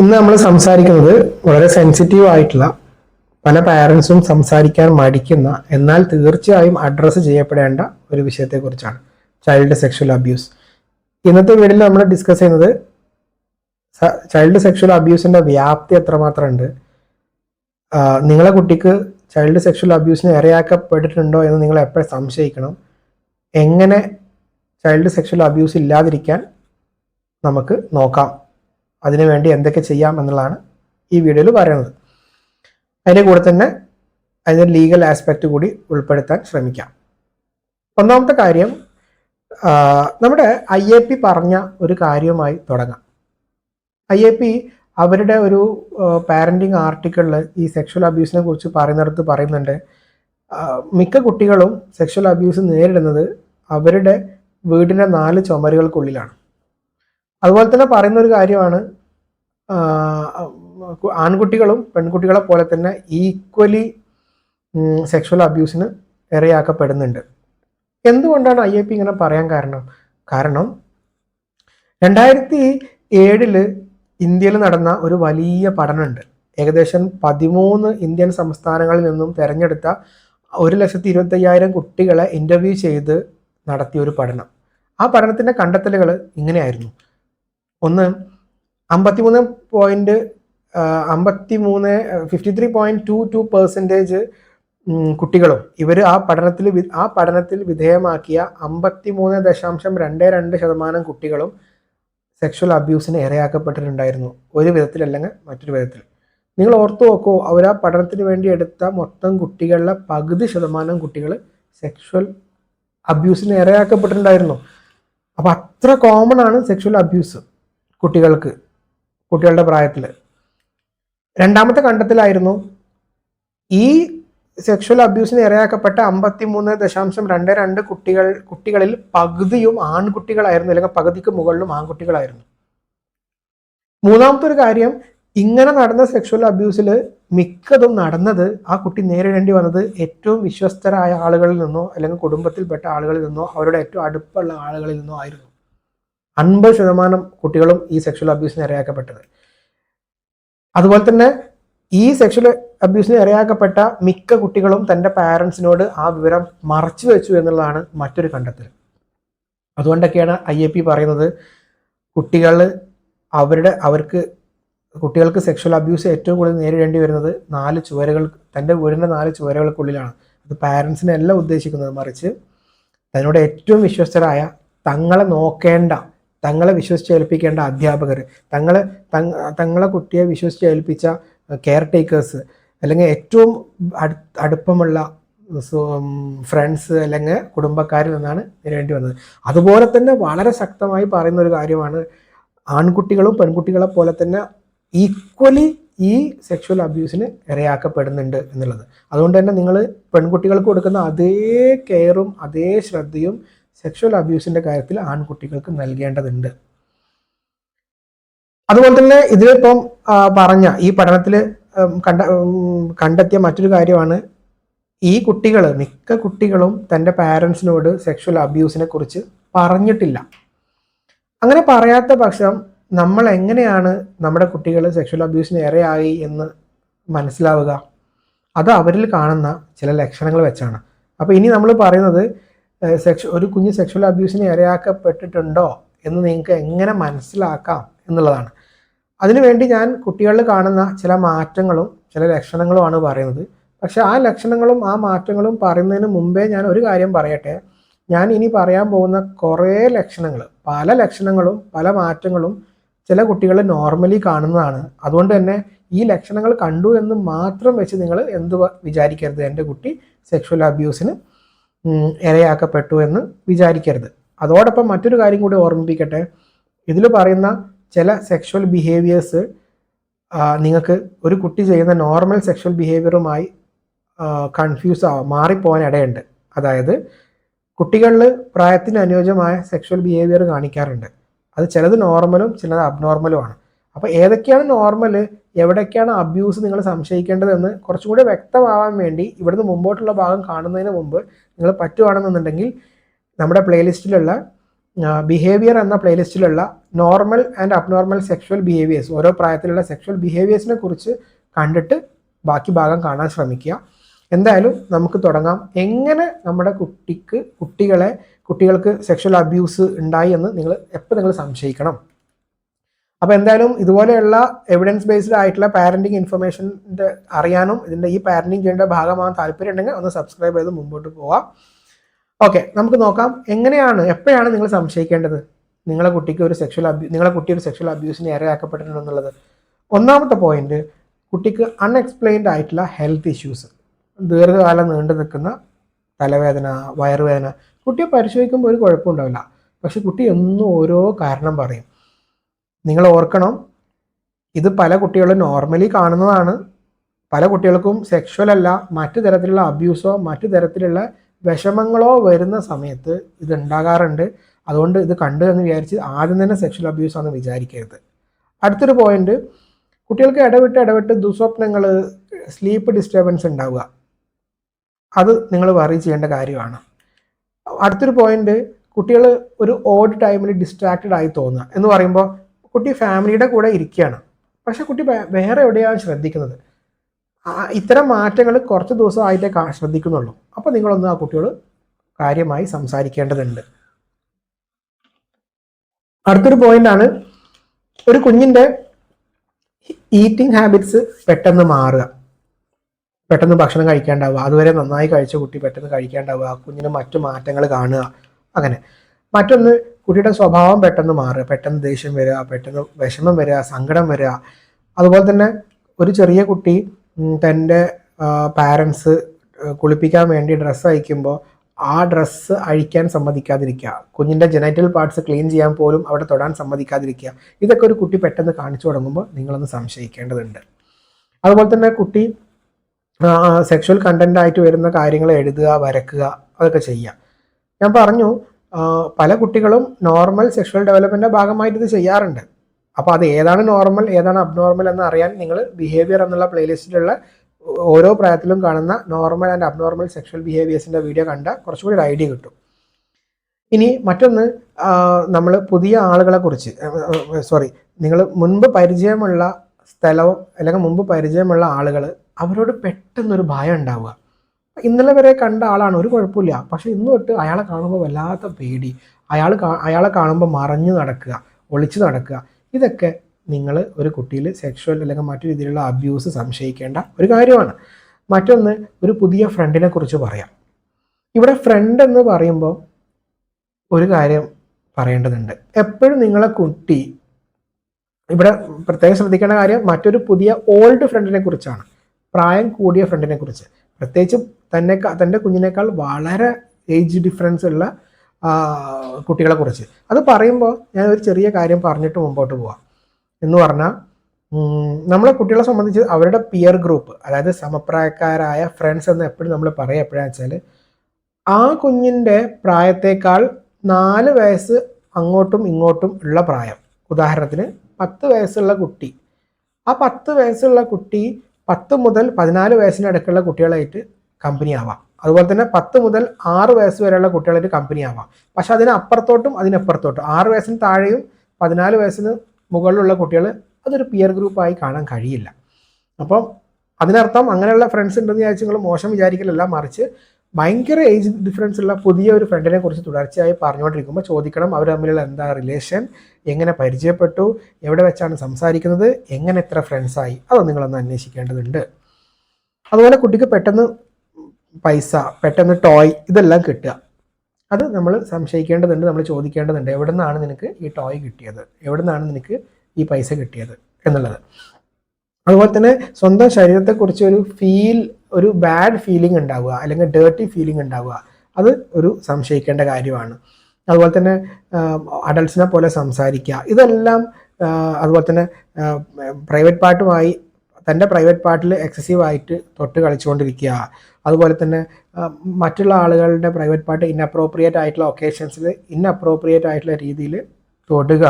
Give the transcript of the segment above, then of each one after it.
ഇന്ന് നമ്മൾ സംസാരിക്കുന്നത് വളരെ സെൻസിറ്റീവ് ആയിട്ടുള്ള പല പാരൻസും സംസാരിക്കാൻ മടിക്കുന്ന എന്നാൽ തീർച്ചയായും അഡ്രസ്സ് ചെയ്യപ്പെടേണ്ട ഒരു വിഷയത്തെക്കുറിച്ചാണ്. ചൈൽഡ് സെക്ഷൽ അബ്യൂസ് ഇന്നത്തെ വീഡിയോയിൽ നമ്മൾ ഡിസ്കസ് ചെയ്യുന്നത് ചൈൽഡ് സെക്ഷൽ അബ്യൂസിന്റെ വ്യാപ്തി എത്രമാത്രം ഉണ്ട് നിങ്ങളെ കുട്ടിക്ക് ചൈൽഡ് സെക്ഷൽ അബ്യൂസിന് ഇരയാക്കപ്പെട്ടിട്ടുണ്ടോ എന്ന് നിങ്ങൾ എപ്പോഴും സംശയിക്കണം. എങ്ങനെ ചൈൽഡ് സെക്ഷൽ അബ്യൂസ് ഇല്ലാതിരിക്കാൻ നമുക്ക് നോക്കാം. അതിനുവേണ്ടി എന്തൊക്കെ ചെയ്യാം എന്നുള്ളതാണ് ഈ വീഡിയോയിൽ പറയുന്നത്. അതിന്റെ കൂടെ തന്നെ അതിന്റെ ലീഗൽ ആസ്പെക്റ്റ് കൂടി ഉൾപ്പെടുത്താൻ ശ്രമിക്കാം. ഒന്നാമത്തെ കാര്യം നമ്മുടെ ഐ എ പി പറഞ്ഞ ഒരു കാര്യവുമായി തുടങ്ങാം. ഐ എ പി അവരുടെ ഒരു പാരന്റിങ് ആർട്ടിക്കിളിൽ ഈ സെക്ഷൽ അബ്യൂസിനെ കുറിച്ച് പറയുന്നിടത്ത് പറയുന്നുണ്ട്. മിക്ക കുട്ടികളും സെക്ഷൽ അബ്യൂസ് നേരിടുന്നത് അവരുടെ വീടിന്റെ നാല് ചുമരുകൾക്കുള്ളിലാണ്. അതുപോലെ തന്നെ പറയുന്ന ഒരു കാര്യമാണ് ആൺകുട്ടികളും പെൺകുട്ടികളെ പോലെ തന്നെ ഈക്വലി സെക്ഷൽ അബ്യൂസിന് ഇരയാക്കപ്പെടുന്നുണ്ട്. എന്തുകൊണ്ടാണ് ഐ എ പി ഇങ്ങനെ പറയാൻ കാരണം? കാരണം രണ്ടായിരത്തി ഏഴിൽ ഇന്ത്യയിൽ നടന്ന ഒരു വലിയ പഠനമുണ്ട്. ഏകദേശം പതിമൂന്ന് ഇന്ത്യൻ സംസ്ഥാനങ്ങളിൽ നിന്നും തിരഞ്ഞെടുത്ത ഒരു ലക്ഷത്തി ഇരുപത്തയ്യായിരം കുട്ടികളെ ഇന്റർവ്യൂ ചെയ്ത് നടത്തിയ ഒരു പഠനം. ആ പഠനത്തിന്റെ കണ്ടെത്തലുകൾ ഇങ്ങനെയായിരുന്നു. ഒന്ന് അമ്പത്തിമൂന്ന് പോയിന്റ് അമ്പത്തി മൂന്ന് fifty three point two two percentage കുട്ടികളും ഇവർ ആ പഠനത്തിൽ ആ പഠനത്തിൽ വിധേയമാക്കിയ അമ്പത്തി മൂന്ന് ദശാംശം രണ്ട് രണ്ട് ശതമാനം കുട്ടികളും സെക്ഷൽ അബ്യൂസിന് ഇരയാക്കപ്പെട്ടിട്ടുണ്ടായിരുന്നു ഒരു വിധത്തിലല്ലെങ്കിൽ മറ്റൊരു വിധത്തിൽ. നിങ്ങൾ ഓർത്തു നോക്കൂ അവർ ആ പഠനത്തിന് വേണ്ടി എടുത്ത മൊത്തം കുട്ടികളിലെ പകുതി ശതമാനം കുട്ടികൾ സെക്ഷൽ അബ്യൂസിന് ഇരയാക്കപ്പെട്ടിട്ടുണ്ടായിരുന്നു അപ്പോൾ അത്ര കോമൺ ആണ് സെക്ഷൽ അബ്യൂസ് കുട്ടികൾക്ക്. കുട്ടികളുടെ പ്രായത്തിൽ രണ്ടാമത്തെ കണ്ടെത്തലായിരുന്നു ഈ സെക്ഷൽ അബ്യൂസിന് ഇരയാക്കപ്പെട്ട അമ്പത്തി മൂന്ന് ദശാംശം രണ്ട് രണ്ട് കുട്ടികൾ കുട്ടികളിൽ പകുതിയും ആൺകുട്ടികളായിരുന്നു അല്ലെങ്കിൽ പകുതിക്ക് മുകളിലും ആൺകുട്ടികളായിരുന്നു. മൂന്നാമത്തെ ഒരു കാര്യം ഇങ്ങനെ നടന്ന സെക്ഷൽ അബ്യൂസിൽ മിക്കതും നടന്നത് ആ കുട്ടി നേരിടേണ്ടി വന്നത് ഏറ്റവും വിശ്വസ്തരായ ആളുകളിൽ നിന്നോ അല്ലെങ്കിൽ കുടുംബത്തിൽപ്പെട്ട ആളുകളിൽ നിന്നോ അവരുടെ ഏറ്റവും അടുപ്പുള്ള ആളുകളിൽ നിന്നോ ആയിരുന്നു. അൻപത് ശതമാനം കുട്ടികളും ഈ സെക്ഷൽ അബ്യൂസിന് ഇരയാക്കപ്പെട്ടത്. അതുപോലെ തന്നെ ഈ സെക്ഷൽ അബ്യൂസിന് ഇരയാക്കപ്പെട്ട മിക്ക കുട്ടികളും തന്റെ പാരൻസിനോട് ആ വിവരം മറച്ചു വെച്ചു എന്നുള്ളതാണ് മറ്റൊരു കണ്ടെത്തൽ. അതുകൊണ്ടൊക്കെയാണ് ഐ എ പി പറയുന്നത് കുട്ടികൾ അവരുടെ അവർക്ക് കുട്ടികൾക്ക് സെക്ഷൽ അബ്യൂസ് ഏറ്റവും കൂടുതൽ നേരിടേണ്ടി വരുന്നത് നാല് ചുവരുകൾ തന്റെ വീടിന്റെ നാല് ചുവരുകൾക്കുള്ളിലാണ്. അത് പാരൻസിനെ അല്ല ഉദ്ദേശിക്കുന്നത് മറിച്ച് തന്നോട് ഏറ്റവും വിശ്വസ്തരായ തങ്ങളെ നോക്കേണ്ട തങ്ങളെ വിശ്വസിച്ച് ഏൽപ്പിക്കേണ്ട അധ്യാപകർ തങ്ങളെ തങ്ങളെ കുട്ടിയെ വിശ്വസിച്ച് ഏൽപ്പിച്ച കെയർ ടേക്കേഴ്സ് അല്ലെങ്കിൽ ഏറ്റവും അടു- അടുപ്പമുള്ള ഫ്രണ്ട്സ് അല്ലെങ്കിൽ കുടുംബക്കാരിൽ നിന്നാണ് നേരിടേണ്ടി വന്നത്. അതുപോലെ തന്നെ വളരെ ശക്തമായി പറയുന്ന ഒരു കാര്യമാണ് ആൺകുട്ടികളും പെൺകുട്ടികളെ പോലെ തന്നെ ഈക്വലി ഈ സെക്ഷൽ അബ്യൂസിന് ഇരയാക്കപ്പെടുന്നുണ്ട് എന്നുള്ളത്. അതുകൊണ്ട് തന്നെ നിങ്ങൾ പെൺകുട്ടികൾക്ക് കൊടുക്കുന്ന അതേ കെയറും അതേ ശ്രദ്ധയും സെക്ഷൽ അബ്യൂസിന്റെ കാര്യത്തിൽ ആൺകുട്ടികൾക്ക് നൽകേണ്ടതുണ്ട്. അതുപോലെ തന്നെ ഇതിലിപ്പം പറഞ്ഞ ഈ പഠനത്തിൽ കണ്ട കണ്ടെത്തിയ മറ്റൊരു കാര്യമാണ് ഈ കുട്ടികൾ മിക്ക കുട്ടികളും തന്റെ പാരൻസിനോട് സെക്ഷൽ അബ്യൂസിനെ കുറിച്ച് പറഞ്ഞിട്ടില്ല. അങ്ങനെ പറയാത്ത പക്ഷം നമ്മൾ എങ്ങനെയാണ് നമ്മുടെ കുട്ടികൾ സെക്ഷൽ അബ്യൂസിന് ഇരയായി എന്ന് മനസ്സിലാവുക? അത് അവരിൽ കാണുന്ന ചില ലക്ഷണങ്ങൾ വെച്ചാണ്. അപ്പോൾ ഇനി നമ്മൾ പറയുന്നത് സെക്ഷ ഒരു കുഞ്ഞ് സെക്ഷൽ അബ്യൂസിന് ഇരയാക്കപ്പെട്ടിട്ടുണ്ടോ എന്ന് നിങ്ങൾക്ക് എങ്ങനെ മനസ്സിലാക്കാം എന്നുള്ളതാണ്. അതിനുവേണ്ടി ഞാൻ കുട്ടികളിൽ കാണുന്ന ചില മാറ്റങ്ങളും ചില ലക്ഷണങ്ങളുമാണ് പറയുന്നത്. പക്ഷേ ആ ലക്ഷണങ്ങളും ആ മാറ്റങ്ങളും പറയുന്നതിന് മുമ്പേ ഞാൻ ഒരു കാര്യം പറയട്ടെ. ഞാൻ ഇനി പറയാൻ പോകുന്ന കുറേ ലക്ഷണങ്ങൾ പല ലക്ഷണങ്ങളും പല മാറ്റങ്ങളും ചില കുട്ടികൾ നോർമലി കാണുന്നതാണ്. അതുകൊണ്ട് തന്നെ ഈ ലക്ഷണങ്ങൾ കണ്ടു എന്ന് മാത്രം വെച്ച് നിങ്ങൾ എന്ത് വിചാരിക്കരുത് എന്റെ കുട്ടി സെക്ഷൽ അബ്യൂസിന് ഇരയാക്കപ്പെട്ടു എന്ന് വിചാരിക്കരുത്. അതോടൊപ്പം മറ്റൊരു കാര്യം കൂടി ഓർമ്മിപ്പിക്കട്ടെ. ഇതിൽ പറയുന്ന ചില സെക്ഷൽ ബിഹേവിയേഴ്സ് നിങ്ങൾക്ക് ഒരു കുട്ടി ചെയ്യുന്ന നോർമൽ സെക്ഷൽ ബിഹേവിയറുമായി കൺഫ്യൂസ് ആവാം മാറിപ്പോകാൻ ഇടയുണ്ട്. അതായത് കുട്ടികളിൽ പ്രായത്തിന് അനുയോജ്യമായ സെക്ഷൽ ബിഹേവിയർ കാണിക്കാറുണ്ട്. അത് ചിലത് നോർമലും ചിലത് അബ്നോർമലുമാണ് അപ്പോൾ ഏതൊക്കെയാണ് നോർമൽ എവിടേക്കാണ് അബ്യൂസ് നിങ്ങൾ സംശയിക്കേണ്ടതെന്ന് കുറച്ചുകൂടി വ്യക്തമാവാൻ വേണ്ടി ഇവിടുന്ന് മുമ്പോട്ടുള്ള ഭാഗം കാണുന്നതിന് മുമ്പ് നിങ്ങൾ പറ്റുവാണെന്നുണ്ടെങ്കിൽ നമ്മുടെ പ്ലേലിസ്റ്റിലുള്ള ബിഹേവിയർ എന്ന പ്ലേലിസ്റ്റിലുള്ള normal and abnormal sexual behaviours ഓരോ പ്രായത്തിലുള്ള സെക്ഷൽ ബിഹേവിയേഴ്സിനെ കുറിച്ച് കണ്ടിട്ട് ബാക്കി ഭാഗം കാണാൻ ശ്രമിക്കുക. എന്തായാലും നമുക്ക് തുടങ്ങാം. എങ്ങനെ നമ്മുടെ കുട്ടിക്ക് കുട്ടികളെ കുട്ടികൾക്ക് സെക്ഷൽ അബ്യൂസ് ഉണ്ടായി എന്ന് നിങ്ങൾ എപ്പോൾ നിങ്ങൾ സംശയിക്കണം? അപ്പോൾ എന്തായാലും ഇതുപോലെയുള്ള എവിഡൻസ് ബേസ്ഡ് ആയിട്ടുള്ള പാരന്റിങ് ഇൻഫർമേഷന്റെ അറിയാനും ഇതിന്റെ ഈ പാരന്റിങ് ചെയ്യേണ്ട ഭാഗമാകാൻ താല്പര്യം ഉണ്ടെങ്കിൽ ഒന്ന് സബ്സ്ക്രൈബ് ചെയ്ത് മുമ്പോട്ട് പോവാം. ഓക്കെ നമുക്ക് നോക്കാം. എങ്ങനെയാണ് എപ്പോഴാണ് നിങ്ങൾ സംശയിക്കേണ്ടത്? നിങ്ങളെ കുട്ടിക്ക് ഒരു സെക്ഷൽ അബ്യൂ നിങ്ങളെ കുട്ടി ഒരു സെക്ഷൽ അബ്യൂസിന് ഇരയാക്കപ്പെട്ടിട്ടുണ്ടെന്നുള്ളത് ഒന്നാമത്തെ പോയിന്റ് കുട്ടിക്ക് അൺഎക്സ്പ്ലെയിൻഡ് ആയിട്ടുള്ള ഹെൽത്ത് ഇഷ്യൂസ് ദീർഘകാലം നീണ്ടു നിൽക്കുന്ന തലവേദന വയറുവേദന കുട്ടിയെ പരിശോധിക്കുമ്പോൾ ഒരു കുഴപ്പമുണ്ടാവില്ല. പക്ഷെ കുട്ടി എന്നും ഓരോ കാരണം പറയും. നിങ്ങൾ ഓർക്കണം ഇത് പല കുട്ടികളും നോർമലി കാണുന്നതാണ്. പല കുട്ടികൾക്കും സെക്ഷൽ അല്ല മറ്റു തരത്തിലുള്ള അബ്യൂസോ മറ്റു തരത്തിലുള്ള വിഷമങ്ങളോ വരുന്ന സമയത്ത് ഇത് ഉണ്ടാകാറുണ്ട്. അതുകൊണ്ട് ഇത് കണ്ടു എന്ന് വിചാരിച്ച് ആദ്യം തന്നെ സെക്ഷൽ അബ്യൂസ് ആണെന്ന് വിചാരിക്കരുത്. അടുത്തൊരു പോയിന്റ് കുട്ടികൾക്ക് ഇടവിട്ട് ഇടവിട്ട് ദുസ്വപ്നങ്ങൾ സ്ലീപ്പ് ഡിസ്റ്റർബൻസ് ഉണ്ടാവുക. അത് നിങ്ങൾ വറി ചെയ്യേണ്ട കാര്യമാണ്. അടുത്തൊരു പോയിന്റ് കുട്ടികൾ ഒരു ഓഡ് ടൈമിൽ ഡിസ്ട്രാക്റ്റഡ് ആയി തോന്നുക എന്ന് പറയുമ്പോൾ കുട്ടി ഫാമിലിയുടെ കൂടെ ഇരിക്കുകയാണ്. പക്ഷെ കുട്ടി വേറെ എവിടെയാണ് ശ്രദ്ധിക്കുന്നത്? ഇത്തരം മാറ്റങ്ങൾ കുറച്ച് ദിവസമായിട്ടേ ശ്രദ്ധിക്കുന്നുള്ളൂ. അപ്പോൾ നിങ്ങളൊന്ന് ആ കുട്ടിയോട് കാര്യമായി സംസാരിക്കേണ്ടതുണ്ട്. അടുത്തൊരു പോയിന്റാണ് ഒരു കുഞ്ഞിന്റെ ഈറ്റിംഗ് ഹാബിറ്റ്സ് പെട്ടെന്ന് മാറുക. പെട്ടെന്ന് ഭക്ഷണം കഴിക്കാണ്ടാവുക. അതുവരെ നന്നായി കഴിച്ച കുട്ടി പെട്ടെന്ന് കഴിക്കാണ്ടാവുക. കുഞ്ഞിന് മറ്റു മാറ്റങ്ങൾ കാണുക. അങ്ങനെ. മറ്റൊന്ന് കുട്ടിയുടെ സ്വഭാവം പെട്ടെന്ന് മാറുക. പെട്ടെന്ന് ദേഷ്യം വരിക പെട്ടെന്ന് വിഷമം വരിക സങ്കടം വരിക. അതുപോലെ തന്നെ ഒരു ചെറിയ കുട്ടി തന്റെ പാരൻസ് കുളിപ്പിക്കാൻ വേണ്ടി ഡ്രസ്സ് അയക്കുമ്പോൾ ആ ഡ്രസ്സ് അഴിക്കാൻ സമ്മതിക്കാതിരിക്കുക. കുഞ്ഞിന്റെ ജനറ്റൽ പാർട്സ് ക്ലീൻ ചെയ്യാൻ പോലും അവിടെ തൊടാൻ സമ്മതിക്കാതിരിക്കുക. ഇതൊക്കെ ഒരു കുട്ടി പെട്ടെന്ന് കാണിച്ചു തുടങ്ങുമ്പോൾ നിങ്ങളൊന്ന് സംശയിക്കേണ്ടതുണ്ട്. അതുപോലെ തന്നെ കുട്ടി സെക്ഷൽ കണ്ടന്റ് ആയിട്ട് വരുന്ന കാര്യങ്ങൾ എഴുതുക വരക്കുക അതൊക്കെ ചെയ്യുക. ഞാൻ പറഞ്ഞു പല കുട്ടികളും നോർമൽ സെക്ഷൽ ഡെവലപ്മെന്റെ ഭാഗമായിട്ട് ഇത് ചെയ്യാറുണ്ട്. അപ്പോൾ അത് ഏതാണ് നോർമൽ ഏതാണ് അബ്നോർമൽ എന്ന് അറിയാൻ നിങ്ങൾ ബിഹേവിയർ എന്നുള്ള പ്ലേലിസ്റ്റിലുള്ള ഓരോ പ്രായത്തിലും കാണുന്ന നോർമൽ ആൻഡ് അബ്നോർമൽ സെക്ഷൽ ബിഹേവിയേഴ്സിന്റെ വീഡിയോ കണ്ട കുറച്ചുകൂടി ഒരു ഐഡിയ കിട്ടും. ഇനി മറ്റൊന്ന് നമ്മൾ പുതിയ ആളുകളെ കുറിച്ച് സോറി നിങ്ങൾ മുൻപ് പരിചയമുള്ള സ്ഥലവും അല്ലെങ്കിൽ മുമ്പ് പരിചയമുള്ള ആളുകൾ അവരോട് പെട്ടെന്നൊരു ഭയം ഉണ്ടാവുക. ഇന്നലെ വരെ കണ്ട ആളാണ് ഒരു കുഴപ്പമില്ല. പക്ഷെ ഇന്ന് തൊട്ട് അയാളെ കാണുമ്പോൾ വല്ലാത്ത പേടി. അയാൾ അയാളെ കാണുമ്പോൾ മറഞ്ഞു നടക്കുക ഒളിച്ചു നടക്കുക. ഇതൊക്കെ നിങ്ങൾ ഒരു കുട്ടിയിൽ സെക്ഷൽ അല്ലെങ്കിൽ മറ്റു രീതിയിലുള്ള അബ്യൂസ് സംശയിക്കേണ്ട ഒരു കാര്യമാണ്. മറ്റൊന്ന് ഒരു പുതിയ ഫ്രണ്ടിനെ കുറിച്ച് പറയാം. ഇവിടെ ഫ്രണ്ട് എന്ന് പറയുമ്പോൾ ഒരു കാര്യം പറയേണ്ടതുണ്ട്. എപ്പോഴും നിങ്ങളെ കുട്ടി ഇവിടെ പ്രത്യേകം ശ്രദ്ധിക്കേണ്ട കാര്യം മറ്റൊരു പുതിയ ഓൾഡ് ഫ്രണ്ടിനെ കുറിച്ചാണ്. പ്രായം കൂടിയ ഫ്രണ്ടിനെ കുറിച്ച്. പ്രത്യേകിച്ച് തന്നെ തന്റെ കുഞ്ഞിനേക്കാൾ വളരെ ഏജ് ഡിഫറൻസ് ഉള്ള കുട്ടികളെ കുറിച്ച്. അത് പറയുമ്പോൾ ഞാൻ ഒരു ചെറിയ കാര്യം പറഞ്ഞിട്ട് മുമ്പോട്ട് പോവാം. എന്ന് പറഞ്ഞാൽ നമ്മളെ കുട്ടികളെ സംബന്ധിച്ച് അവരുടെ പിയർ ഗ്രൂപ്പ് അതായത് സമപ്രായക്കാരായ ഫ്രണ്ട്സ് എന്ന് എപ്പോഴും നമ്മൾ പറയുക എപ്പോഴാണെന്ന് വെച്ചാൽ ആ കുഞ്ഞിന്റെ പ്രായത്തേക്കാൾ നാല് വയസ്സ് അങ്ങോട്ടും ഇങ്ങോട്ടും ഉള്ള പ്രായം. ഉദാഹരണത്തിന് പത്ത് വയസ്സുള്ള കുട്ടി. ആ പത്ത് വയസ്സുള്ള കുട്ടി പത്ത് മുതൽ പതിനാല് വയസ്സിന് ഇടയ്ക്കുള്ള കുട്ടികളായിട്ട് കമ്പനി ആവാം. അതുപോലെ തന്നെ പത്ത് മുതൽ ആറ് വയസ്സ് വരെയുള്ള കുട്ടികളായിട്ട് കമ്പനി ആവാം. പക്ഷെ അതിനപ്പുറത്തോട്ടും അതിനപ്പുറത്തോട്ടും ആറ് വയസ്സിന് താഴെയും പതിനാല് വയസ്സിന് മുകളിലുള്ള കുട്ടികൾ അതൊരു പിയർ ഗ്രൂപ്പായി കാണാൻ കഴിയില്ല. അപ്പം അതിനർത്ഥം അങ്ങനെയുള്ള ഫ്രണ്ട്സ് ഉണ്ടെന്ന് വിചാരിച്ച് നിങ്ങൾ മോശം വിചാരിക്കലല്ല മറിച്ച് ഭയങ്കര ഏജ് ഡിഫറൻസ് ഉള്ള പുതിയ ഒരു ഫ്രണ്ടിനെ കുറിച്ച് തുടർച്ചയായി പറഞ്ഞുകൊണ്ടിരിക്കുമ്പോൾ ചോദിക്കണം അവർ തമ്മിലുള്ള എന്താ റിലേഷൻ എങ്ങനെ പരിചയപ്പെട്ടു എവിടെ വെച്ചാണ് സംസാരിക്കുന്നത് എങ്ങനെ എത്ര ഫ്രണ്ട്സായി അത് നിങ്ങളൊന്ന് അന്വേഷിക്കേണ്ടതുണ്ട്. അതുപോലെ കുട്ടിക്ക് പെട്ടെന്ന് പൈസ പെട്ടെന്ന് ടോയ് ഇതെല്ലാം കിട്ടുക. അത് നമ്മൾ സംശയിക്കേണ്ടതുണ്ട് നമ്മൾ ചോദിക്കേണ്ടതുണ്ട്. എവിടെ നിന്നാണ് നിനക്ക് ഈ ടോയ് കിട്ടിയത്? എവിടെ നിന്നാണ് നിനക്ക് ഈ പൈസ കിട്ടിയത് എന്നുള്ളത്. അതുപോലെ തന്നെ സ്വന്തം ശരീരത്തെക്കുറിച്ച് ഒരു ഫീൽ ഒരു ബാഡ് ഫീലിംഗ് ഉണ്ടാവുക അല്ലെങ്കിൽ ഡേർട്ടി ഫീലിംഗ് ഉണ്ടാവുക അത് ഒരു സംശയിക്കേണ്ട കാര്യമാണ്. അതുപോലെ തന്നെ അഡൽസിനെ പോലെ സംസാരിക്കുക. ഇതെല്ലാം അതുപോലെ തന്നെ പ്രൈവറ്റ് പാർട്ടുമായി തന്റെ പ്രൈവറ്റ് പാർട്ടിൽ എക്സസീവ് ആയിട്ട് തൊട്ട് കളിച്ചുകൊണ്ടിരിക്കുക. അതുപോലെ തന്നെ മറ്റുള്ള ആളുകളുടെ പ്രൈവറ്റ് പാർട്ട് ഇൻഅപ്രോപ്രിയേറ്റ് ആയിട്ടുള്ള ഒക്കേഷൻസിൽ ഇൻഅപ്രോപ്രിയേറ്റ് ആയിട്ടുള്ള രീതിയിൽ തൊടുക.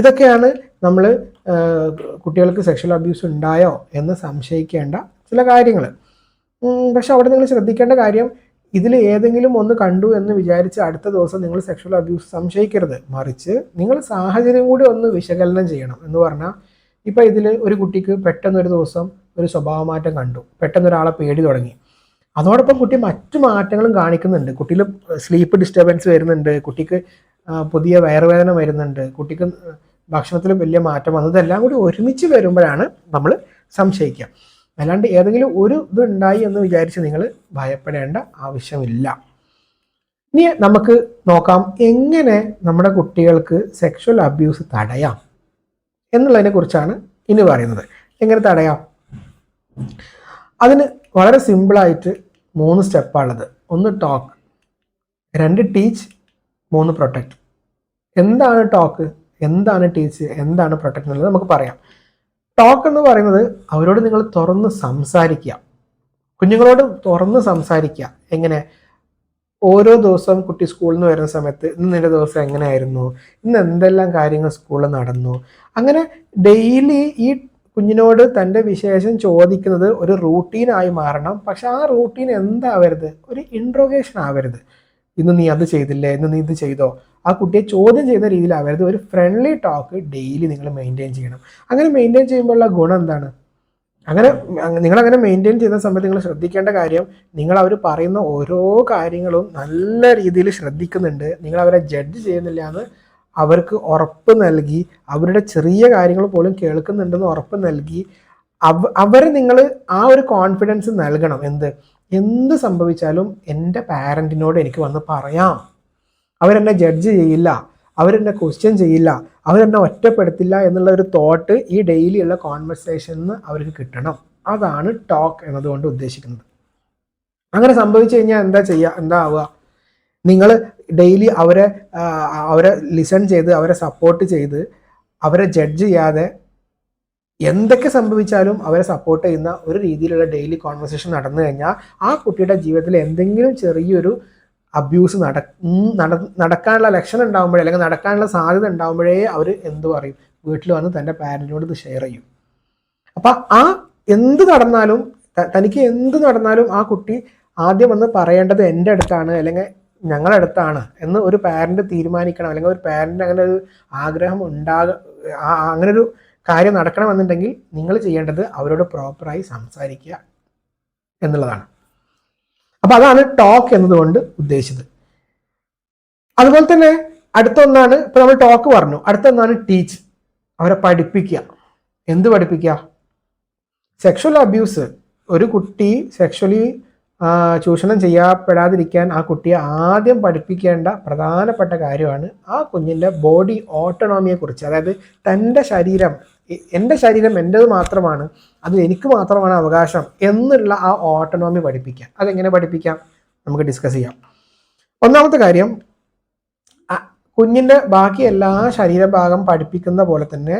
ഇതൊക്കെയാണ് നമ്മൾ കുട്ടികൾക്ക് സെക്ഷൽ അബ്യൂസ് ഉണ്ടായോ എന്ന് സംശയിക്കേണ്ട ചില കാര്യങ്ങൾ പക്ഷെ അവിടെ നിങ്ങൾ ശ്രദ്ധിക്കേണ്ട കാര്യം ഇതിൽ ഏതെങ്കിലും ഒന്ന് കണ്ടു എന്ന് വിചാരിച്ച് അടുത്ത ദിവസം നിങ്ങൾ സെക്ഷൽ അബ്യൂസ് സംശയിക്കരുത്. മറിച്ച് നിങ്ങൾ സാഹചര്യം കൂടി ഒന്ന് വിശകലനം ചെയ്യണം എന്ന് പറഞ്ഞാൽ ഇപ്പം ഇതിൽ ഒരു കുട്ടിക്ക് പെട്ടെന്നൊരു ദിവസം ഒരു സ്വഭാവമാറ്റം കണ്ടു. പെട്ടെന്നൊരാളെ പേടി തുടങ്ങി. അതോടൊപ്പം കുട്ടി മറ്റു മാറ്റങ്ങളും കാണിക്കുന്നുണ്ട്. കുട്ടിയിൽ സ്ലീപ്പ് ഡിസ്റ്റർബൻസ് വരുന്നുണ്ട്. കുട്ടിക്ക് പുതിയ വയറുവേദന വരുന്നുണ്ട്. കുട്ടിക്ക് ഭക്ഷണത്തിൽ വലിയ മാറ്റം വന്നതെല്ലാം കൂടി ഒരുമിച്ച് വരുമ്പോഴാണ് നമ്മൾ സംശയിക്കുക. അല്ലാണ്ട് ഏതെങ്കിലും ഒരു ഇത് ഉണ്ടായി എന്ന് വിചാരിച്ച് നിങ്ങൾ ഭയപ്പെടേണ്ട ആവശ്യമില്ല. ഇനി നമുക്ക് നോക്കാം എങ്ങനെ നമ്മുടെ കുട്ടികൾക്ക് സെക്ഷൽ അബ്യൂസ് തടയാം എന്നുള്ളതിനെ കുറിച്ചാണ് ഇനി പറയുന്നത്. എങ്ങനെ തടയാം? അതിന് വളരെ സിമ്പിളായിട്ട് മൂന്ന് സ്റ്റെപ്പാണുള്ളത് ഒന്ന് ടോക്ക് രണ്ട് ടീച്ച് മൂന്ന് പ്രൊട്ടക്റ്റ് എന്താണ് ടോക്ക് എന്താണ് ടീച്ച് എന്താണ് പ്രൊട്ടക്റ്റ് എന്നുള്ളത് നമുക്ക് പറയാം. ടോക്ക് എന്ന് പറയുന്നത് അവരോട് നിങ്ങൾ തുറന്ന് സംസാരിക്കുക. കുഞ്ഞുങ്ങളോട് തുറന്ന് സംസാരിക്കുക. എങ്ങനെ? ഓരോ ദിവസവും കുട്ടി സ്കൂളിൽ നിന്ന് വരുന്ന സമയത്ത് ഇന്ന് നിന്റെ ദിവസം എങ്ങനെയായിരുന്നു? ഇന്ന് എന്തെല്ലാം കാര്യങ്ങൾ സ്കൂളിൽ നടന്നു? അങ്ങനെ ഡെയിലി ഈ കുഞ്ഞിനോട് തന്റെ വിശേഷം ചോദിക്കുന്നത് ഒരു റൂട്ടീനായി മാറണം. പക്ഷെ ആ റൂട്ടീൻ എന്താവരുത്? ഒരു ഇൻട്രോഗേഷൻ ആവരുത്. ഇന്ന് നീ അത് ചെയ്തില്ലേ? ഇന്ന് നീ ഇത് ചെയ്തോ? ആ കുട്ടിയെ ചോദ്യം ചെയ്യുന്ന രീതിയിലാവരുത് ഒരു ഫ്രണ്ട്ലി ടോക്ക് ഡെയിലി നിങ്ങൾ മെയിന്റെയിൻ ചെയ്യണം. അങ്ങനെ മെയിന്റെയിൻ ചെയ്യുമ്പോഴുള്ള ഗുണം എന്താണ്? അങ്ങനെ നിങ്ങൾ അങ്ങനെ മെയിന്റെയിൻ ചെയ്യുന്ന സമയത്ത് നിങ്ങൾ ശ്രദ്ധിക്കേണ്ട കാര്യം നിങ്ങൾ അവർ പറയുന്ന ഓരോ കാര്യങ്ങളും നല്ല രീതിയിൽ ശ്രദ്ധിക്കുന്നുണ്ട്. നിങ്ങൾ അവരെ ജഡ്ജ് ചെയ്യുന്നില്ല എന്ന് അവർക്ക് ഉറപ്പ് നൽകി അവരുടെ ചെറിയ കാര്യങ്ങൾ പോലും കേൾക്കുന്നുണ്ടെന്ന് ഉറപ്പ് നൽകി അവ അവരെ നിങ്ങൾ ആ ഒരു കോൺഫിഡൻസ് നൽകണം. എന്ത്? എന്ത് സംഭവിച്ചാലും എന്റെ പാരന്റിനോട് എനിക്ക് വന്ന് പറയാം. അവരെന്നെ ജഡ്ജ് ചെയ്യില്ല. അവരെന്നെ ക്വസ്റ്റ്യൻ ചെയ്യില്ല. അവരെന്നെ ഒറ്റപ്പെടുത്തില്ല എന്നുള്ള ഒരു തോട്ട് ഈ ഡെയിലിയുള്ള കോൺവെർസേഷനിൽ അവർക്ക് കിട്ടണം. അതാണ് ടോക്ക് എന്നതുകൊണ്ട് ഉദ്ദേശിക്കുന്നത്. അങ്ങനെ സംഭവിച്ചു കഴിഞ്ഞാൽ എന്താ ചെയ്യുക എന്താ ആവുക? നിങ്ങൾ ഡെയിലി അവരെ അവരെ ലിസൺ ചെയ്ത് അവരെ സപ്പോർട്ട് ചെയ്ത് അവരെ ജഡ്ജ് ചെയ്യാതെ എന്തൊക്കെ സംഭവിച്ചാലും അവരെ സപ്പോർട്ട് ചെയ്യുന്ന ഒരു രീതിയിലുള്ള ഡെയിലി കോൺവെർസേഷൻ നടന്നു കഴിഞ്ഞാൽ ആ കുട്ടിയുടെ ജീവിതത്തിൽ എന്തെങ്കിലും ചെറിയൊരു അബ്യൂസ് നട നടക്കാനുള്ള ലക്ഷണം ഉണ്ടാകുമ്പോഴേ അല്ലെങ്കിൽ നടക്കാനുള്ള സാധ്യത ഉണ്ടാകുമ്പോഴേ അവർ എന്ത് പറയും? വീട്ടിൽ വന്ന് തന്റെ പാരന്റിനോട് ഇത് ഷെയർ ചെയ്യും. അപ്പം ആ എന്ത് നടന്നാലും തനിക്ക് എന്ത് നടന്നാലും ആ കുട്ടി ആദ്യം വന്ന് പറയേണ്ടത് എന്റെ അടുത്താണ് അല്ലെങ്കിൽ ഞങ്ങളുടെ അടുത്താണ് എന്ന് ഒരു പാരന്റ് തീരുമാനിക്കണം അല്ലെങ്കിൽ ഒരു പാരന്റ് അങ്ങനെ ഒരു ആഗ്രഹം ഉണ്ടാക അങ്ങനെ ഒരു കാര്യം നടക്കണമെന്നുണ്ടെങ്കിൽ നിങ്ങൾ ചെയ്യേണ്ടത് അവരോട് പ്രോപ്പറായി സംസാരിക്കുക എന്നുള്ളതാണ്. അപ്പൊ അതാണ് ടോക്ക് എന്നതുകൊണ്ട് ഉദ്ദേശിച്ചത്. അതുപോലെ തന്നെ അടുത്തൊന്നാണ് ഇപ്പൊ നമ്മൾ ടോക്ക് പറഞ്ഞു. അടുത്തൊന്നാണ് ടീച്ച് അവരെ പഠിപ്പിക്കുക. എന്ത് പഠിപ്പിക്കുക? സെക്ഷൽ അബ്യൂസ് ഒരു കുട്ടി സെക്ഷലി ചൂഷണം ചെയ്യപ്പെടാതിരിക്കാൻ ആ കുട്ടിയെ ആദ്യം പഠിപ്പിക്കേണ്ട പ്രധാനപ്പെട്ട കാര്യമാണ് ആ കുഞ്ഞിന്റെ ബോഡി ഓട്ടണോമിയെക്കുറിച്ച്. അതായത് തന്റെ ശരീരം എന്റെ ശരീരം എന്റേത് മാത്രമാണ് അത് എനിക്ക് മാത്രമാണ് അവകാശം എന്നുള്ള ആ ഓട്ടോണോമി പഠിപ്പിക്കാം അതെങ്ങനെ പഠിപ്പിക്കാം? നമുക്ക് ഡിസ്കസ് ചെയ്യാം. ഒന്നാമത്തെ കാര്യം കുഞ്ഞിന്റെ ബാക്കി എല്ലാ ശരീരഭാഗം പഠിപ്പിക്കുന്ന പോലെ തന്നെ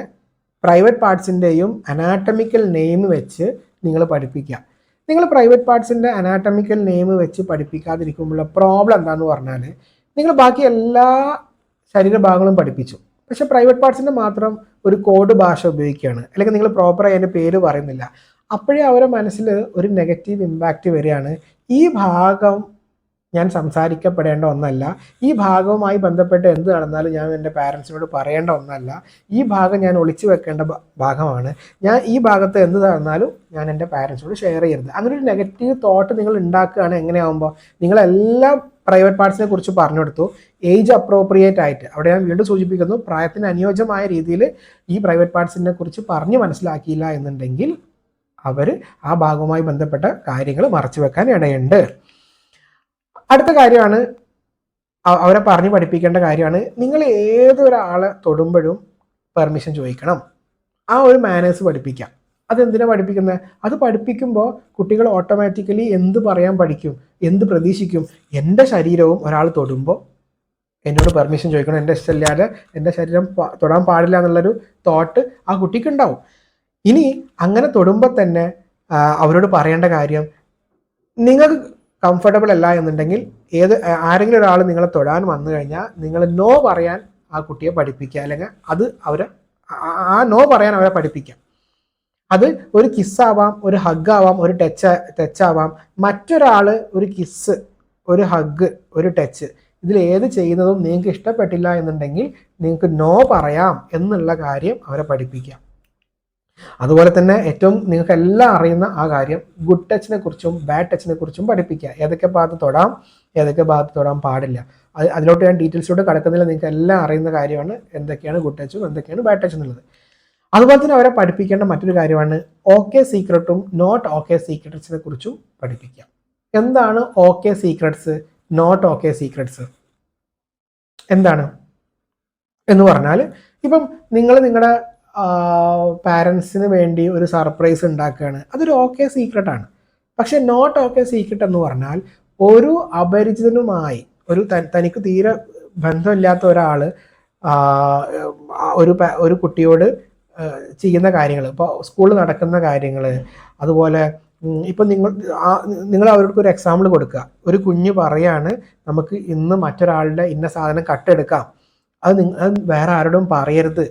പ്രൈവറ്റ് പാർട്സിന്റെയും അനാറ്റമിക്കൽ നെയിം വെച്ച് നിങ്ങൾ പഠിപ്പിക്കുക നിങ്ങൾ പ്രൈവറ്റ് പാർട്സിന്റെ അനാറ്റമിക്കൽ നെയിം വെച്ച് പഠിപ്പിക്കാതിരിക്കുമ്പോഴുള്ള പ്രോബ്ലം എന്താണെന്ന് പറഞ്ഞാൽ നിങ്ങൾ ബാക്കി എല്ലാ ശരീരഭാഗങ്ങളും പഠിപ്പിച്ചു. പക്ഷേ പ്രൈവറ്റ് പാർട്സിന്റെ മാത്രം ഒരു കോഡ് ഭാഷ ഉപയോഗിക്കുകയാണ്. അല്ലെങ്കിൽ നിങ്ങൾ പ്രോപ്പറായി അതിന്റെ പേര് പറയുന്നില്ല. അപ്പോഴേ അവരുടെ മനസ്സിൽ ഒരു നെഗറ്റീവ് ഇമ്പാക്റ്റ് വരികയാണ്. ഈ ഭാഗം ഞാൻ സംസാരിക്കപ്പെടേണ്ട ഒന്നല്ല. ഈ ഭാഗവുമായി ബന്ധപ്പെട്ട് എന്ത് നടന്നാലും ഞാൻ എന്റെ പാരൻസിനോട് പറയേണ്ട ഒന്നല്ല. ഈ ഭാഗം ഞാൻ ഒളിച്ചു വെക്കേണ്ട ഭാഗമാണ്. ഞാൻ ഈ ഭാഗത്ത് എന്ത് നടന്നാലും ഞാൻ എന്റെ പാരൻസിനോട് ഷെയർ ചെയ്യരുത്. അങ്ങനെ ഒരു നെഗറ്റീവ് തോട്ട് നിങ്ങൾ ഉണ്ടാക്കുകയാണ് എങ്ങനെയാകുമ്പോൾ നിങ്ങളെല്ലാം പ്രൈവറ്റ് പാർട്സിനെ കുറിച്ച് പറഞ്ഞു കൊടുത്തു. ഏജ് അപ്രോപ്രിയേറ്റ് ആയിട്ട്. അവിടെ ഞാൻ വീണ്ടും സൂചിപ്പിക്കുന്നു പ്രായത്തിന് അനുയോജ്യമായ രീതിയിൽ ഈ പ്രൈവറ്റ് പാർട്സിനെ കുറിച്ച് പറഞ്ഞു മനസ്സിലാക്കിയില്ല എന്നുണ്ടെങ്കിൽ അവർ ആ ഭാഗവുമായി ബന്ധപ്പെട്ട കാര്യങ്ങൾ മറച്ചു വെക്കാൻ ഇടയുണ്ട്. അടുത്ത കാര്യമാണ് അവരെ പറഞ്ഞു പഠിപ്പിക്കേണ്ട കാര്യമാണ് നിങ്ങൾ ഏതൊരാളെ തൊടുമ്പോഴും പെർമിഷൻ ചോദിക്കണം. ആ ഒരു മാനേഴ്സ് പഠിപ്പിക്കാം അതെന്തിനാണ് പഠിപ്പിക്കുന്നത് അത് പഠിപ്പിക്കുമ്പോൾ കുട്ടികൾ ഓട്ടോമാറ്റിക്കലി എന്ത് പറയാൻ പഠിക്കും എന്ത് പ്രതീക്ഷിക്കും എന്റെ ശരീരവും ഒരാൾ തൊടുമ്പോൾ എന്നോട് പെർമിഷൻ ചോദിക്കണം. എന്റെ ഇഷ്ടമില്ലാതെ എന്റെ ശരീരം തൊടാൻ പാടില്ല എന്നുള്ളൊരു തോട്ട് ആ കുട്ടിക്ക് ഉണ്ടാവും ഇനി അങ്ങനെ തൊടുമ്പോൾ തന്നെ അവരോട് പറയേണ്ട കാര്യം നിങ്ങൾക്ക് കംഫർട്ടബിൾ അല്ല എന്നുണ്ടെങ്കിൽ ഏത് ആരെങ്കിലും ഒരാൾ നിങ്ങളെ തൊഴാൻ വന്നു കഴിഞ്ഞാൽ നിങ്ങൾ നോ പറയാൻ ആ കുട്ടിയെ പഠിപ്പിക്കുക. അല്ലെങ്കിൽ അത് അവരെ ആ- നോ പറയാൻ അവരെ പഠിപ്പിക്കാം അത് ഒരു കിസ്സാവാം ഒരു ഹഗ് ആവാം ഒരു ടച്ച് ടച്ചാവാം മറ്റൊരാൾ ഒരു കിസ് ഒരു ഹഗ് ഒരു ടച്ച് ഇതിൽ ഏത് ചെയ്യുന്നതും നിങ്ങൾക്ക് ഇഷ്ടപ്പെട്ടില്ല എന്നുണ്ടെങ്കിൽ നിങ്ങൾക്ക് നോ പറയാം എന്നുള്ള കാര്യം അവരെ പഠിപ്പിക്കാം അതുപോലെ തന്നെ ഏറ്റവും നിങ്ങൾക്ക് എല്ലാം അറിയുന്ന ആ കാര്യം ഗുഡ് ടച്ചിനെ കുറിച്ചും ബാഡ് ടച്ചിനെ കുറിച്ചും പഠിപ്പിക്കുക. ഏതൊക്കെ ഭാഗത്ത് തൊടാം ഏതൊക്കെ ഭാഗത്ത് തൊടാൻ പാടില്ല. അത് അതിലോട്ട് ഞാൻ ഡീറ്റെയിൽസിലോട്ട് കിടക്കുന്നില്ല. നിങ്ങൾക്ക് എല്ലാം അറിയുന്ന കാര്യമാണ് എന്തൊക്കെയാണ് ഗുഡ് ടച്ചും എന്തൊക്കെയാണ് ബാഡ് ടച്ച് എന്നുള്ളത്. അതുപോലെ തന്നെ അവരെ പഠിപ്പിക്കേണ്ട മറ്റൊരു കാര്യമാണ് ഓക്കെ സീക്രട്ടും നോട്ട് ഓക്കെ സീക്രട്സിനെ കുറിച്ചും പഠിപ്പിക്കുക. എന്താണ് okay secrets not okay secrets എന്താണ്? എന്ന് പറഞ്ഞാൽ ഇപ്പം നിങ്ങൾ നിങ്ങളുടെ പാരൻസിന് വേണ്ടി ഒരു സർപ്രൈസ് ഉണ്ടാക്കുകയാണ്. അതൊരു ഓക്കെ സീക്രട്ടാണ് പക്ഷെ നോട്ട് ഓക്കെ സീക്രട്ട് എന്ന് പറഞ്ഞാൽ ഒരു അപരിചിതനുമായി ഒരു തനിക്ക് തീരെ ബന്ധമില്ലാത്ത ഒരാൾ ഒരു ഒരു കുട്ടിയോട് ചെയ്യുന്ന കാര്യങ്ങൾ ഇപ്പോൾ സ്കൂളിൽ നടക്കുന്ന കാര്യങ്ങൾ അതുപോലെ ഇപ്പം നിങ്ങൾ നിങ്ങൾ അവർക്ക് ഒരു എക്സാമ്പിൾ കൊടുക്കുക. ഒരു കുഞ്ഞ് പറയാണ് നമുക്ക് ഇന്ന് മറ്റൊരാളുടെ ഇന്ന സാധനം കട്ടെടുക്കാം. അത് നിങ്ങൾ വേറെ ആരോടും പറയരുത്.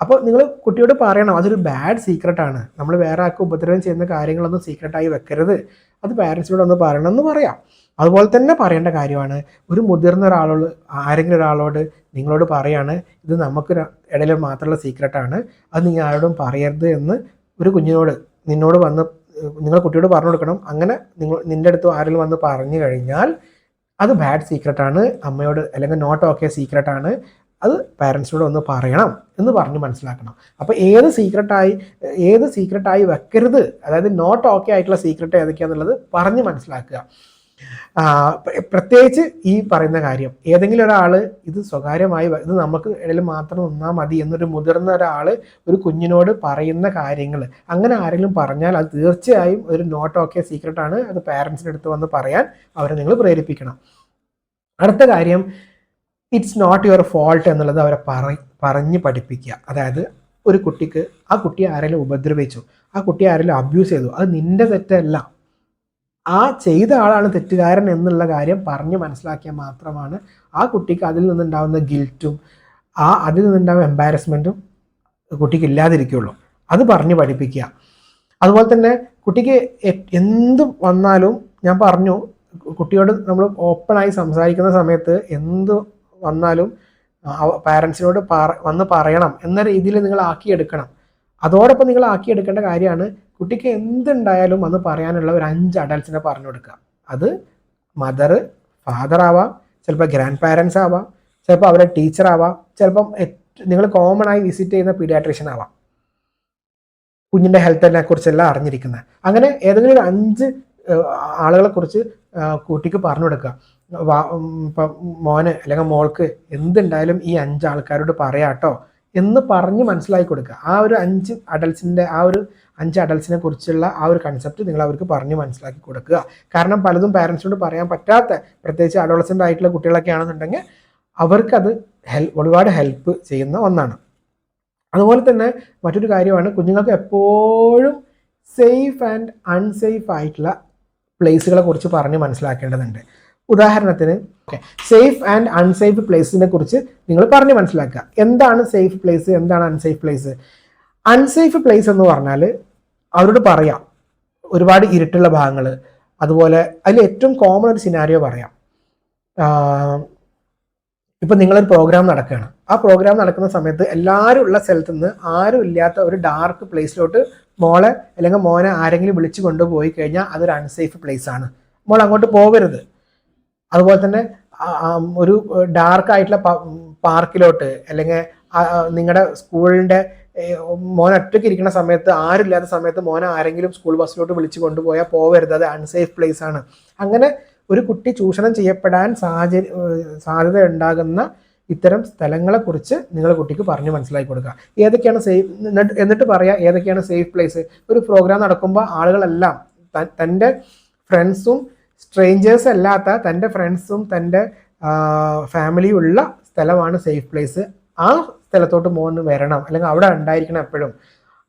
അപ്പോൾ നിങ്ങൾ കുട്ടിയോട് പറയണം അതൊരു ബാഡ് സീക്രട്ടാണ് നമ്മൾ വേറെ ആൾക്ക് ഉപദ്രവം ചെയ്യുന്ന കാര്യങ്ങളൊന്നും സീക്രട്ടായി വെക്കരുത്. അത് പാരൻസിനോട് ഒന്ന് പറയണം എന്ന് പറയാം. അതുപോലെ തന്നെ പറയേണ്ട കാര്യമാണ് ഒരു മുതിർന്ന ഒരാളോട് ആരെങ്കിലും ഒരാളോട് നിങ്ങളോട് പറയാണ് ഇത് നമുക്ക് ഇടയിൽ മാത്രമുള്ള സീക്രട്ടാണ് അത് നിങ്ങൾ ആരോടും പറയരുത് എന്ന് ഒരു കുഞ്ഞിനോട് നിന്നോട് വന്ന് നിങ്ങൾ കുട്ടിയോട് പറഞ്ഞു കൊടുക്കണം. അങ്ങനെ നിങ്ങൾ നിന്റെ അടുത്ത് ആരെങ്കിലും വന്ന് പറഞ്ഞു കഴിഞ്ഞാൽ അത് ബാഡ് സീക്രട്ടാണ് അമ്മയോട് അല്ലെങ്കിൽ നോട്ട് ഓക്കെ സീക്രട്ടാണ് അത് പാരൻസിനോട് ഒന്ന് പറയണം എന്ന് പറഞ്ഞ് മനസ്സിലാക്കണം. അപ്പോൾ ഏത് സീക്രട്ടായി ഏത് സീക്രട്ടായി വെക്കരുത് അതായത് നോട്ട് ഓക്കെ ആയിട്ടുള്ള സീക്രട്ട് ഏതൊക്കെയാണെന്നുള്ളത് പറഞ്ഞ് മനസ്സിലാക്കുക. പ്രത്യേകിച്ച് ഈ പറയുന്ന കാര്യം ഏതെങ്കിലും ഒരാൾ ഇത് സ്വകാര്യമായി ഇത് നമുക്ക് ഇടയിൽ മാത്രം നിന്നാൽ മതി എന്നൊരു മുതിർന്ന ഒരാൾ ഒരു കുഞ്ഞിനോട് പറയുന്ന കാര്യങ്ങൾ അങ്ങനെ ആരെങ്കിലും പറഞ്ഞാൽ അത് തീർച്ചയായും ഒരു നോട്ട് ഓക്കെ സീക്രട്ടാണ് അത് പാരൻസിന്റെ അടുത്ത് വന്ന് പറയാൻ അവരെ നിങ്ങൾ പ്രേരിപ്പിക്കണം. അടുത്ത കാര്യം ഇറ്റ്സ് നോട്ട് യുവർ ഫോൾട്ട് എന്നുള്ളത് അവരെ പറ പറഞ്ഞ് പഠിപ്പിക്കുക. അതായത് ഒരു കുട്ടിക്ക് ആ കുട്ടി ആരെങ്കിലും ഉപദ്രവിച്ചു ആ കുട്ടി ആരെങ്കിലും അബ്യൂസ് ചെയ്തു അത് നിന്റെ തെറ്റല്ല. ആ ചെയ്ത ആളാണ് തെറ്റുകാരൻ എന്നുള്ള കാര്യം പറഞ്ഞ് മനസ്സിലാക്കിയാൽ മാത്രമാണ് ആ കുട്ടിക്ക് അതിൽ നിന്നുണ്ടാവുന്ന ഗിൽറ്റും ആ അതിൽ നിന്നുണ്ടാവുന്ന എംബാരസ്മെന്റും കുട്ടിക്ക് ഇല്ലാതിരിക്കുള്ളൂ അത് പറഞ്ഞ് പഠിപ്പിക്കുക. അതുപോലെ തന്നെ കുട്ടിക്ക് എന്ത് വന്നാലും ഞാൻ പറഞ്ഞു കുട്ടിയോട് നമ്മൾ ഓപ്പണായി സംസാരിക്കുന്ന സമയത്ത് എന്ത് വന്നാലും പാരൻസിനോട് വന്ന് പറയണം. എന്ന രീതിയിൽ നിങ്ങൾ ആക്കിയെടുക്കണം. അതോടൊപ്പം നിങ്ങൾ ആക്കിയെടുക്കേണ്ട കാര്യമാണ് കുട്ടിക്ക് എന്തുണ്ടായാലും അന്ന് പറയാനുള്ള ഒരു അഞ്ച് അഡൽസിനെ പറഞ്ഞു കൊടുക്കുക. അത് മദർ ഫാദർ ആവാം ചിലപ്പോൾ ഗ്രാൻഡ് പാരൻസ് ആവാം ചിലപ്പോൾ അവരുടെ ടീച്ചർ ആവാം ചിലപ്പം നിങ്ങൾ കോമൺ ആയി വിസിറ്റ് ചെയ്യുന്ന പീഡിയാട്രീഷ്യൻ ആവാം. കുഞ്ഞിന്റെ ഹെൽത്തിനെ കുറിച്ചെല്ലാം അറിഞ്ഞിരിക്കുന്നത്. അങ്ങനെ ഏതെങ്കിലും ഒരു അഞ്ച് ആളുകളെ കുറിച്ച് കുട്ടിക്ക് പറഞ്ഞു കൊടുക്കുക. മോന് അല്ലെങ്കിൽ മോൾക്ക് എന്തുണ്ടായാലും ഈ അഞ്ച് ആൾക്കാരോട് പറയാട്ടോ എന്ന് പറഞ്ഞ് മനസ്സിലാക്കി കൊടുക്കുക. ആ ഒരു അഞ്ച് അഡൽസിന്റെ ആ ഒരു അഞ്ച് അഡൽസിനെ കുറിച്ചുള്ള ആ ഒരു കൺസെപ്റ്റ് നിങ്ങൾ അവർക്ക് പറഞ്ഞ് മനസ്സിലാക്കി കൊടുക്കുക. കാരണം പലതും പാരൻസിനോട് പറയാൻ പറ്റാത്ത പ്രത്യേകിച്ച് അഡോളസന്റ് ആയിട്ടുള്ള കുട്ടികളൊക്കെ ആണെന്നുണ്ടെങ്കിൽ അവർക്കത് ഹെൽ ഒരുപാട് ഹെൽപ്പ് ചെയ്യുന്ന ഒന്നാണ്. അതുപോലെ തന്നെ മറ്റൊരു കാര്യമാണ് കുഞ്ഞുങ്ങൾക്ക് എപ്പോഴും സേഫ് ആൻഡ് അൺസേഫ് ആയിട്ടുള്ള പ്ലേസുകളെ കുറിച്ച് പറഞ്ഞ് മനസ്സിലാക്കേണ്ടതുണ്ട്. ഉദാഹരണത്തിന് ഓക്കെ സേഫ് ആൻഡ് അൺസേഫ് പ്ലേസിനെ കുറിച്ച് നിങ്ങൾ പറഞ്ഞ് മനസ്സിലാക്കുക. എന്താണ് സേഫ് പ്ലേസ് എന്താണ് അൺസേഫ് പ്ലേസ് അൺസേഫ് പ്ലേസ് എന്ന് പറഞ്ഞാൽ അവരോട് പറയാം. ഒരുപാട് ഇരുട്ടുള്ള ഭാഗങ്ങൾ അതുപോലെ അതിൽ ഏറ്റവും കോമൺ ഒരു സിനാരിയോ പറയാം. ഇപ്പൊ നിങ്ങളൊരു പ്രോഗ്രാം നടക്കുകയാണ്. ആ പ്രോഗ്രാം നടക്കുന്ന സമയത്ത് എല്ലാവരും ഉള്ള സ്ഥലത്തു നിന്ന് ആരും ഇല്ലാത്ത ഒരു ഡാർക്ക് പ്ലേസിലോട്ട് മോളെ അല്ലെങ്കിൽ മോനെ ആരെങ്കിലും വിളിച്ചു കൊണ്ടുപോയി കഴിഞ്ഞാൽ അതൊരു അൺസേഫ് പ്ലേസ് ആണ്. മോൾ അങ്ങോട്ട് പോകരുത്. അതുപോലെ തന്നെ ഒരു ഡാർക്ക് ആയിട്ടുള്ള പാർക്കിലോട്ട് അല്ലെങ്കിൽ നിങ്ങളുടെ സ്കൂളിന്റെ മോൻ ഒറ്റയ്ക്ക് ഇരിക്കുന്ന സമയത്ത് ആരില്ലാത്ത സമയത്ത് മോനെ ആരെങ്കിലും സ്കൂൾ ബസ്സിലോട്ട് വിളിച്ചു കൊണ്ടുപോയാൽ പോവരുത്. അത് അൺസേഫ് പ്ലേസ് ആണ്. അങ്ങനെ ഒരു കുട്ടി ചൂഷണം ചെയ്യപ്പെടാൻ സാഹചര്യ സാധ്യത ഉണ്ടാകുന്ന ഇത്തരം സ്ഥലങ്ങളെക്കുറിച്ച് നിങ്ങൾ കുട്ടിക്ക് പറഞ്ഞ് മനസ്സിലാക്കി കൊടുക്കുക. ഏതൊക്കെയാണ് സേഫ് എന്നിട്ട് പറയാം ഏതൊക്കെയാണ് സേഫ് പ്ലേസ് ഒരു പ്രോഗ്രാം നടക്കുമ്പോൾ ആളുകളെല്ലാം തന്റെ ഫ്രണ്ട്സും സ്ട്രേഞ്ചേഴ്സ് അല്ലാത്ത തന്റെ ഫ്രണ്ട്സും തന്റെ ഫാമിലിയും ഉള്ള സ്ഥലമാണ് സേഫ് പ്ലേസ് ആ സ്ഥലത്തോട്ട് പോകുന്നു വരണം. അല്ലെങ്കിൽ അവിടെ ഉണ്ടായിരിക്കണം എപ്പോഴും.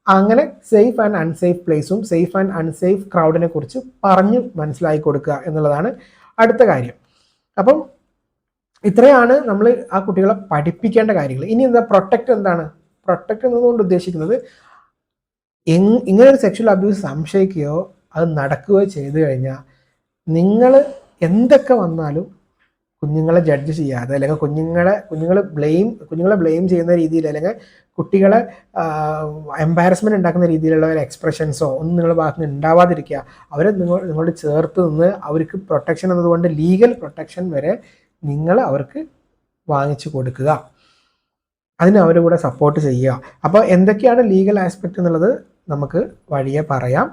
അങ്ങനെ സേഫ് ആൻഡ് അൺസേഫ് പ്ലേസും സേഫ് ആൻഡ് അൺസേഫ് ക്രൗഡിനെ കുറിച്ച് പറഞ്ഞ് മനസ്സിലാക്കി കൊടുക്കുക എന്നുള്ളതാണ് അടുത്ത കാര്യം. അപ്പം ഇത്രയാണ് നമ്മൾ ആ കുട്ടികളെ പഠിപ്പിക്കേണ്ട കാര്യങ്ങൾ. ഇനി എന്താ പ്രൊട്ടക്റ്റ് എന്താണ്? പ്രൊട്ടക്റ്റ് എന്നതുകൊണ്ട് ഉദ്ദേശിക്കുന്നത് ഇങ്ങനെ ഒരു സെക്ഷൽ അബ്യൂസ് സംശയിക്കുകയോ അത് നടക്കുകയോ ചെയ്തു കഴിഞ്ഞാൽ നിങ്ങൾ എന്തൊക്കെ വന്നാലും കുഞ്ഞുങ്ങളെ ജഡ്ജ് ചെയ്യാതെ അല്ലെങ്കിൽ കുഞ്ഞുങ്ങളെ കുഞ്ഞുങ്ങളെ ബ്ലെയിം കുഞ്ഞുങ്ങളെ ബ്ലെയിം ചെയ്യുന്ന രീതിയിൽ അല്ലെങ്കിൽ കുട്ടികളെ എംബാരസ്മെന്റ് ഉണ്ടാക്കുന്ന രീതിയിലുള്ള ഒരു എക്സ്പ്രഷൻസോ ഒന്നും നിങ്ങളുടെ ഭാഗത്ത് നിന്ന് ഉണ്ടാവാതിരിക്കുക. അവരെ നിങ്ങൾ നിങ്ങളോട് ചേർത്ത് നിന്ന് അവർക്ക് പ്രൊട്ടക്ഷൻ എന്നതുകൊണ്ട് ലീഗൽ പ്രൊട്ടക്ഷൻ വരെ നിങ്ങൾ അവർക്ക് വാങ്ങിച്ചു കൊടുക്കുക. അതിന് അവരെ കൂടെ സപ്പോർട്ട് ചെയ്യുക. അപ്പോൾ എന്തൊക്കെയാണ് ലീഗൽ ആസ്പെക്റ്റ് എന്നുള്ളത് നമുക്ക് വഴിയെ പറയാം.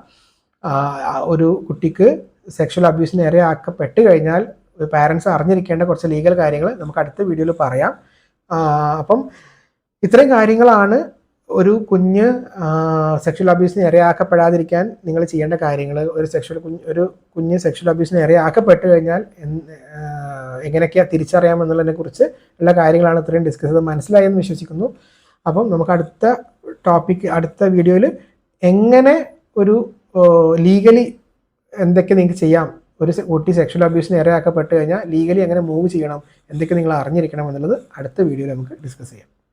ഒരു കുട്ടിക്ക് സെക്ഷൽ അബ്യൂസിന് ഇരയാക്കപ്പെട്ട് കഴിഞ്ഞാൽ പാരൻസ് അറിഞ്ഞിരിക്കേണ്ട കുറച്ച് ലീഗൽ കാര്യങ്ങൾ നമുക്ക് അടുത്ത വീഡിയോയിൽ പറയാം. അപ്പം ഇത്രയും കാര്യങ്ങളാണ് ഒരു കുഞ്ഞ് സെക്ഷൽ അബ്യൂസിന് ഇരയാക്കപ്പെടാതിരിക്കാൻ നിങ്ങൾ ചെയ്യേണ്ട കാര്യങ്ങൾ ഒരു സെക്ഷൽ കുഞ്ഞ് ഒരു കുഞ്ഞ് സെക്ഷൽ അബ്യൂസിന് ഇരയാക്കപ്പെട്ട് കഴിഞ്ഞാൽ എങ്ങനെയൊക്കെയാണ് തിരിച്ചറിയാമെന്നുള്ളതിനെ കുറിച്ച് ഉള്ള കാര്യങ്ങളാണ് ഇത്രയും ഡിസ്കസ് ചെയ്ത് മനസ്സിലായെന്ന് വിശ്വസിക്കുന്നു. അപ്പം നമുക്ക് അടുത്ത ടോപ്പിക് അടുത്ത വീഡിയോയിൽ എങ്ങനെ ഒരു ലീഗലി എന്തൊക്കെ നിങ്ങൾക്ക് ചെയ്യാം? ഒരു കുട്ടി സെക്ഷൽ അബ്യൂസിന് ഇരയാക്കപ്പെട്ട് കഴിഞ്ഞാൽ ലീഗലി എങ്ങനെ മൂവ് ചെയ്യണം? എന്തൊക്കെ നിങ്ങൾ അറിഞ്ഞിരിക്കണം എന്നുള്ളത് അടുത്ത വീഡിയോയിൽ നമുക്ക് ഡിസ്കസ് ചെയ്യാം.